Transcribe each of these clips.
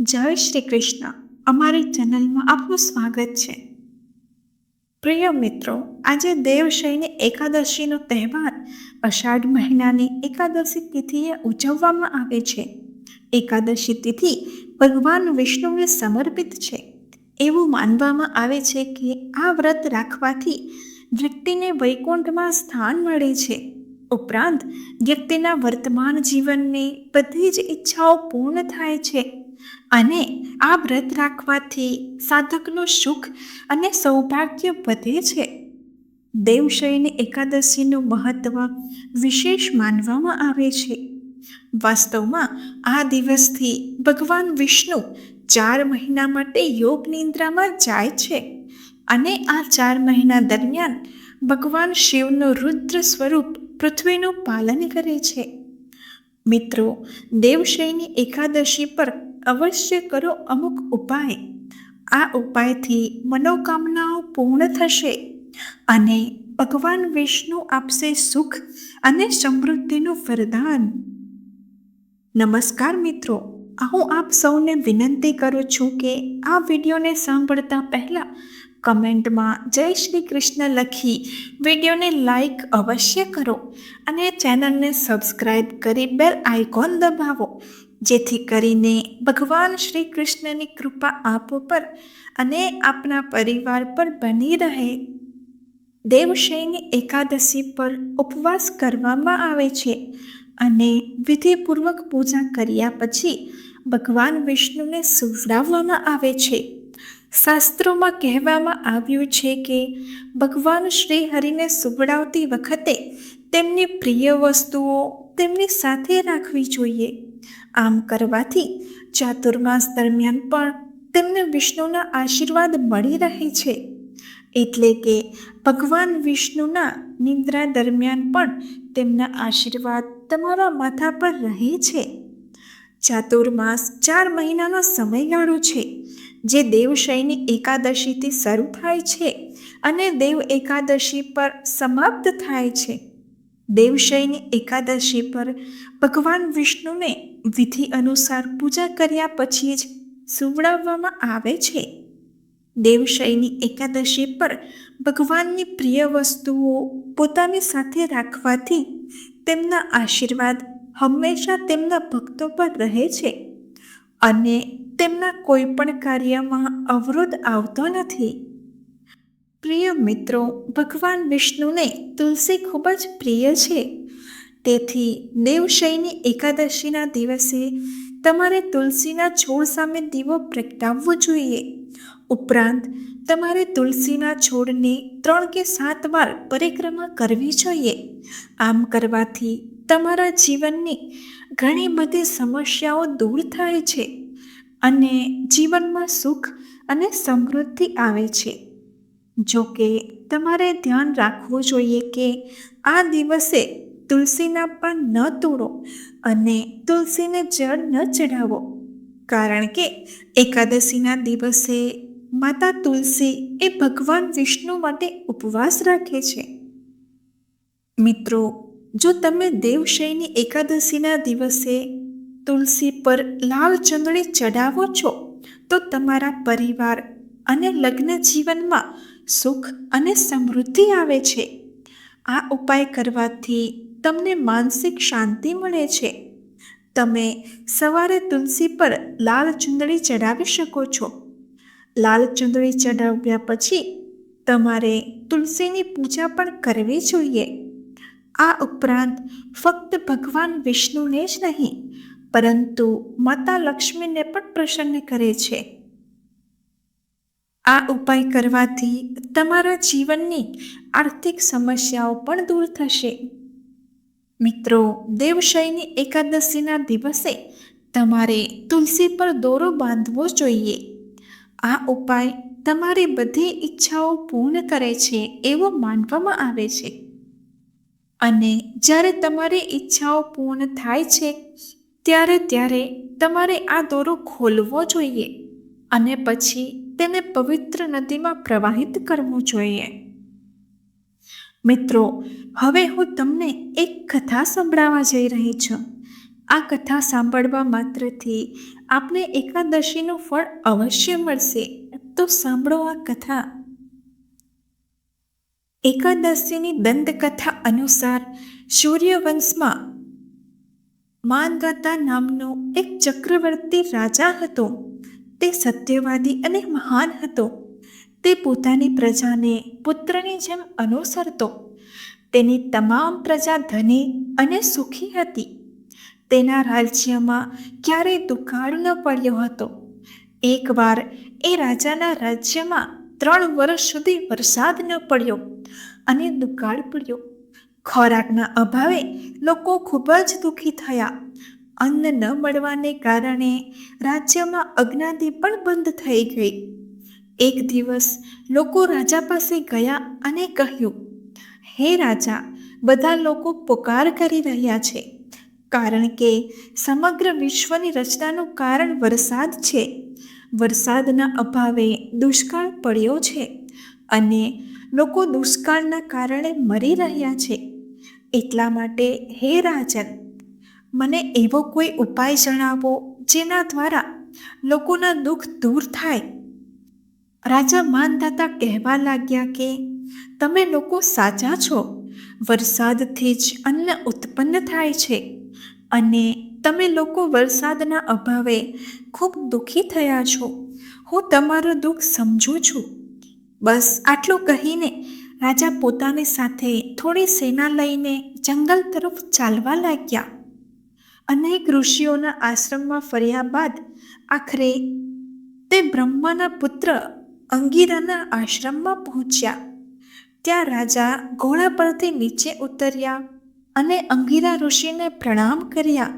જય શ્રી કૃષ્ણ. અમારી ચેનલમાં આપનું સ્વાગત છે. પ્રિય મિત્રો, આજે દેવશયની એકાદશીનો તહેવાર અષાઢ મહિનાની એકાદશી તિથિએ ઉજવવામાં આવે છે. એકાદશી તિથિ ભગવાન વિષ્ણુને સમર્પિત છે. એવું માનવામાં આવે છે કે આ વ્રત રાખવાથી વ્યક્તિને વૈકુંઠમાં સ્થાન મળે છે. ઉપરાંત વ્યક્તિના વર્તમાન જીવનની બધી જ ઈચ્છાઓ પૂર્ણ થાય છે. અને આ વ્રત રાખવાથી સાધકનું સુખ અને સૌભાગ્ય વધે છે. દેવશયની એકાદશીનું મહત્વ વિશેષ માનવામાં આવે છે. વાસ્તવમાં આ દિવસથી ભગવાન વિષ્ણુ ચાર મહિના માટે યોગ નિંદ્રામાં જાય છે અને આ ચાર મહિના દરમિયાન ભગવાન શિવનું રુદ્ર સ્વરૂપ પૃથ્વીનું પાલન કરે છે. મિત્રો, દેવશયની એકાદશી પર અવશ્ય કરો અમુક ઉપાય. આ ઉપાયથી મનોકામનાઓ પૂર્ણ થશે અને ભગવાન વિષ્ણુ આપશે સુખ અને સમૃદ્ધિનું વરદાન. નમસ્કાર મિત્રો, હું આપ સૌને વિનંતી કરું છું કે આ વિડીયોને સાંભળતા પહેલાં કમેન્ટમાં જય શ્રી કૃષ્ણ લખી વિડીયોને લાઈક અવશ્ય કરો અને ચેનલને સબસ્ક્રાઈબ કરી બેલ આઇકોન દબાવો જેથી કરીને ભગવાન શ્રી કૃષ્ણની કૃપા આપ પર અને આપના પરિવાર પર બની રહે. દેવશયની એકાદશી પર ઉપવાસ કરવામાં આવે છે અને વિધિપૂર્વક પૂજા કર્યા પછી ભગવાન વિષ્ણુને સુવડાવવામાં આવે છે. શાસ્ત્રોમાં કહેવામાં આવ્યું છે કે ભગવાન શ્રી હરિને સુવડાવતી વખતે તેમની પ્રિય વસ્તુઓ તેમની સાથે રાખવી જોઈએ. આમ કરવાથી ચાતુર્માસ દરમિયાન પણ તેમને વિષ્ણુના આશીર્વાદ મળી રહે છે. એટલે કે ભગવાન વિષ્ણુના નિંદ્રા દરમિયાન પણ તેમના આશીર્વાદ તમારા માથા પર રહે છે. ચાતુર્માસ ચાર મહિનાનો સમયગાળો છે, જે દેવશયની એકાદશીથી શરૂ થાય છે અને દેવ એકાદશી પર સમાપ્ત થાય છે. દેવશયની એકાદશી પર ભગવાન વિષ્ણુને વિધિ અનુસાર પૂજા કર્યા પછી જ સુવડાવવામાં આવે છે. દેવશયની એકાદશી પર ભગવાનની પ્રિય વસ્તુઓ પોતાની સાથે રાખવાથી તેમના આશીર્વાદ હંમેશા તેમના ભક્તો પર રહે છે અને તેમના કોઈ પણ કાર્યમાં અવરોધ આવતો નથી. પ્રિય મિત્રો, ભગવાન વિષ્ણુને તુલસી ખૂબ જ પ્રિય છે. તેથી દેવશયની એકાદશીના દિવસે તમારે તુલસીના છોડ સામે દીવો પ્રગટાવવો જોઈએ. ઉપરાંત, તમારે તુલસીના છોડને ત્રણ કે સાત વાર પરિક્રમા કરવી જોઈએ. આમ કરવાથી તમારા જીવનની ઘણી બધી સમસ્યાઓ દૂર થાય છે અને જીવનમાં સુખ અને સમૃદ્ધિ આવે છે. જો કે તમારે ધ્યાન રાખવું જોઈએ કે આ દિવસે તુલસીના પણ ન તોડો અને તુલસીને જળ ન ચઢાવો. કારણ કે એકાદશીના દિવસે માતા તુલસી એ ભગવાન વિષ્ણુ માટે ઉપવાસ રાખે છે. મિત્રો, જો તમે દેવશયની એકાદશીના દિવસે તુલસી પર લાલ ચંદડી ચડાવો છો, તો તમારા પરિવાર અને લગ્ન જીવનમાં સુખ અને સમૃદ્ધિ આવે છે. આ ઉપાય કરવાથી તમને માનસિક શાંતિ મળે છે. તમે સવારે તુલસી પર લાલ ચુંદડી ચડાવી શકો છો. લાલ ચુંદડી ચડાવ્યા પછી તમારે તુલસીની પૂજા પણ કરવી જોઈએ. આ ઉપરાંત ફક્ત ભગવાન વિષ્ણુને જ નહીં, પરંતુ માતા લક્ષ્મીને પણ પ્રસન્ન કરે છે. આ ઉપાય કરવાથી તમારા જીવનની આર્થિક સમસ્યાઓ પણ દૂર થશે. મિત્રો, દેવશયની એકાદશીના દિવસે તમારે તુલસી પર દોરો બાંધવો જોઈએ. આ ઉપાય તમારી બધી ઈચ્છાઓ પૂર્ણ કરે છે એવો માનવામાં આવે છે. અને જ્યારે તમારી ઈચ્છાઓ પૂર્ણ થાય છે ત્યારે ત્યારે તમારે આ દોરો ખોલવો જોઈએ. અને પછી તેને પવિત્ર નદીમાં પ્રવાહિત કરવું જોઈએ. મિત્રો, હવે હું તમને એક કથા સંભળાવવા જઈ રહી છું. આ કથા સાંભળવા માત્રથી આપને એકાદશીનું ફળ અવશ્ય મળશે. તો સાંભળો આ કથા. એકાદશીની દંતકથા અનુસાર સૂર્યવંશમાં માનગાતા નામનો એક ચક્રવર્તી રાજા હતો. તે સત્યવાદી અને મહાન હતો. તે પોતાની પ્રજાને પુત્રની જેમ અનુસરતો. તેની તમામ પ્રજા ધની અને સુખી હતી. તેના રાજ્યમાં ક્યારેય દુકાળ ન પડ્યો હતો. એકવાર એ રાજાના રાજ્યમાં ત્રણ વર્ષ સુધી વરસાદ ન પડ્યો અને દુકાળ પડ્યો. ખોરાકના અભાવે લોકો ખૂબ જ દુઃખી થયા. અન્ન ન મળવાને કારણે રાજ્યમાં અજ્ઞાતિ પણ બંધ થઈ ગઈ. એક દિવસ લોકો રાજા પાસે ગયા અને કહ્યું, હે રાજા, બધા લોકો પોકાર કરી રહ્યા છે. કારણ કે સમગ્ર વિશ્વની રચનાનું કારણ વરસાદ છે. વરસાદના અભાવે દુષ્કાળ પડ્યો છે અને લોકો દુષ્કાળના કારણે મરી રહ્યા છે. એટલા માટે હે રાજન મને એવો કોઈ ઉપાય જણાવો જેના દ્વારા લોકોના દુઃખ દૂર થાય? રાજા માનદાતા કહેવા લાગ્યા કે, તમે લોકો સાચા છો. વરસાદથી જ અન્ન ઉત્પન્ન થાય છે અને તમે લોકો વરસાદના અભાવે ખૂબ દુઃખી થયા છો. હું તમારું દુઃખ સમજું છું. બસ આટલું કહીને રાજા પોતાની સાથે થોડી સેના લઈને જંગલ તરફ ચાલવા લાગ્યા. અનેક ઋષિઓના આશ્રમમાં ફર્યા બાદ આખરે તે બ્રહ્માના પુત્ર અંગીરાના આશ્રમમાં પહોંચ્યા. ત્યાં રાજા ઘોડા પરથી નીચે ઉતર્યા અને અંગીરા ઋષિને પ્રણામ કર્યા.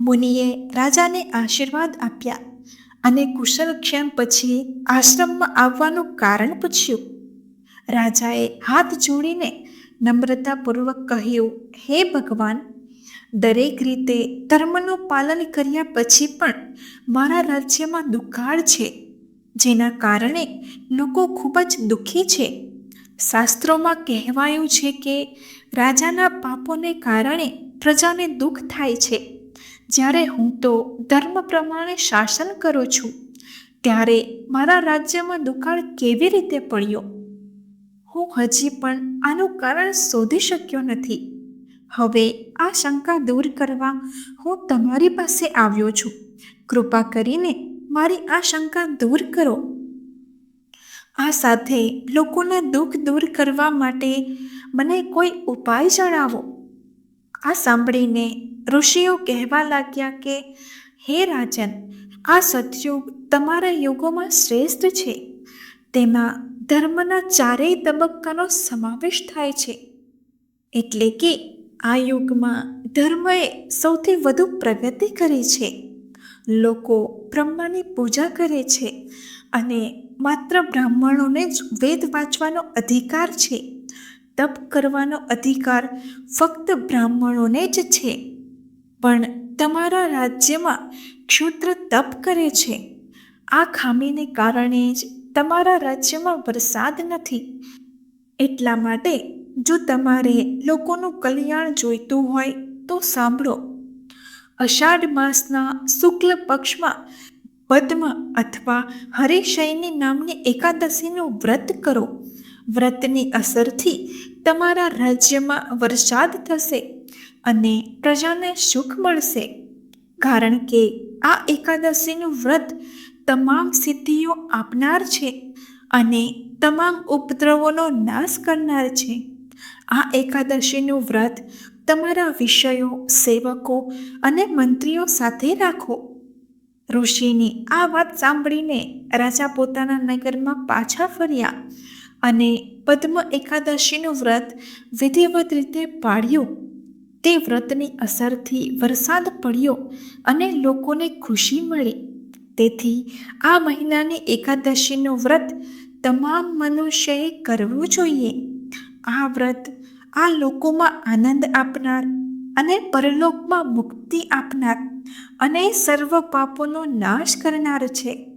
મુનિએ રાજાને આશીર્વાદ આપ્યા અને કુશલક્ષેમ પછી આશ્રમમાં આવવાનું કારણ પૂછ્યું. રાજાએ હાથ જોડીને નમ્રતાપૂર્વક કહ્યું, હે ભગવાન દરેક રીતે ધર્મનું પાલન કર્યા પછી પણ મારા રાજ્યમાં દુકાળ છે, જેના કારણે લોકો ખૂબ જ દુઃખી છે. શાસ્ત્રોમાં કહેવાયું છે કે રાજાના પાપોને કારણે પ્રજાને દુઃખ થાય છે. જ્યારે હું તો ધર્મ પ્રમાણે શાસન કરું છું, ત્યારે મારા રાજ્યમાં દુકાળ કેવી રીતે પડ્યો? હું હજી પણ આનું કારણ શોધી શક્યો નથી. હવે આ શંકા દૂર કરવા હું તમારી પાસે આવ્યો છું. કૃપા કરીને મારી આ શંકા દૂર કરો. આ સાથે લોકોના દુઃખ દૂર કરવા માટે મને કોઈ ઉપાય જણાવો. આ સાંભળીને ઋષિઓ કહેવા લાગ્યા કે, હે રાજન, આ સતયુગ તમારા યુગોમાં શ્રેષ્ઠ છે. તેમાં ધર્મના ચારેય તબક્કાનો સમાવેશ થાય છે. એટલે કે આ યુગમાં ધર્મએ સૌથી વધુ પ્રગતિ કરી છે. લોકો બ્રહ્માની પૂજા કરે છે અને માત્ર બ્રાહ્મણોને જ વેદ વાંચવાનો અધિકાર છે. તપ કરવાનો અધિકાર ફક્ત બ્રાહ્મણોને જ છે. પણ તમારા રાજ્યમાં ક્ષુદ્ર તપ કરે છે. આ ખામીને કારણે જ તમારા રાજ્યમાં વરસાદ નથી. એટલા માટે જો તમારે લોકોનું કલ્યાણ જોઈતું હોય તો સાંભળો. અષાઢ માસના શુક્લ પક્ષમાં પદ્મ અથવા હરિશયની નામની એકાદશીનું વ્રત કરો. વ્રતની અસરથી તમારા રાજ્યમાં વરસાદ થશે અને પ્રજાને સુખ મળશે. કારણ કે આ એકાદશીનું વ્રત તમામ સિદ્ધિઓ આપનાર છે અને તમામ ઉપદ્રવોનો નાશ કરનાર છે. આ એકાદશીનું વ્રત તમારા વિષયો, સેવકો અને મંત્રીઓ સાથે રાખો. ઋષિની આ વાત સાંભળીને રાજા પોતાના નગરમાં પાછા ફર્યા અને પદ્મ એકાદશીનું વ્રત વિધિવત રીતે પાળ્યું. તે વ્રતની અસરથી વરસાદ પડ્યો અને લોકોને ખુશી મળી. તેથી આ મહિનાની એકાદશીનું વ્રત તમામ મનુષ્યએ કરવું જોઈએ. આ વ્રત આ લોકોમાં આનંદ આપનાર અને પરલોકમાં મુક્તિ આપનાર અને સર્વ પાપોનો નાશ કરનાર છે.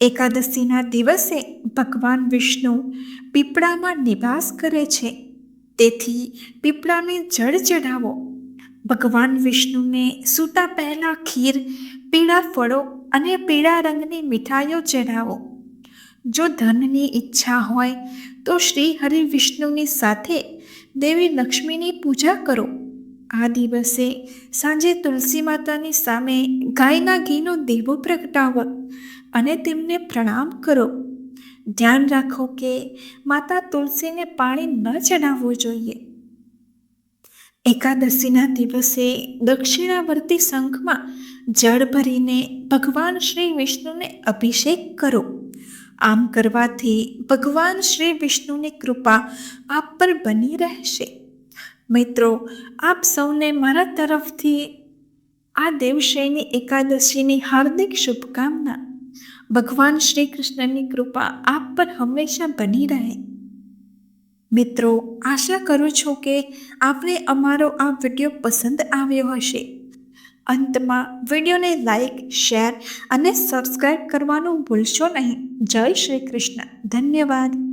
એકાદશીના દિવસે ભગવાન વિષ્ણુ પીપળામાં નિવાસ કરે છે. તેથી પીપળાને જળ ચઢાવો. ભગવાન વિષ્ણુને સૂતા પહેલાં ખીર, પીળા ફળો અને પીળા રંગની મીઠાઈઓ ચઢાવો. જો ધનની ઈચ્છા હોય, તો શ્રી હરિ વિષ્ણુની સાથે દેવી લક્ષ્મીની પૂજા કરો. આ દિવસે સાંજે તુલસી માતાની સામે ગાયના ઘીનો દેવો પ્રગટાવો અને તેમને પ્રણામ કરો. ધ્યાન રાખો કે માતા તુલસીને પાણી ન ચડાવવું જોઈએ. એકાદશીના દિવસે દક્ષિણાવર્તી શંખમાં જળ ભરીને ભગવાન શ્રી વિષ્ણુને અભિષેક કરો. આમ કરવાથી ભગવાન શ્રી વિષ્ણુની કૃપા આપ પર બની રહેશે. મિત્રો, આપ સૌને મારા તરફથી આ દેવશયની એકાદશીની હાર્દિક શુભકામના. ભગવાન શ્રી કૃષ્ણની કૃપા આપ પર હંમેશા બની રહે. મિત્રો, આશા કરું છું કે આપને અમારો આ વીડિયો પસંદ આવ્યો હશે. અંતમાં વિડીયોને લાઇક શેર અને સબસ્ક્રાઈબ કરવાનું ભૂલશો નહીં. જય શ્રી કૃષ્ણ. ધન્યવાદ.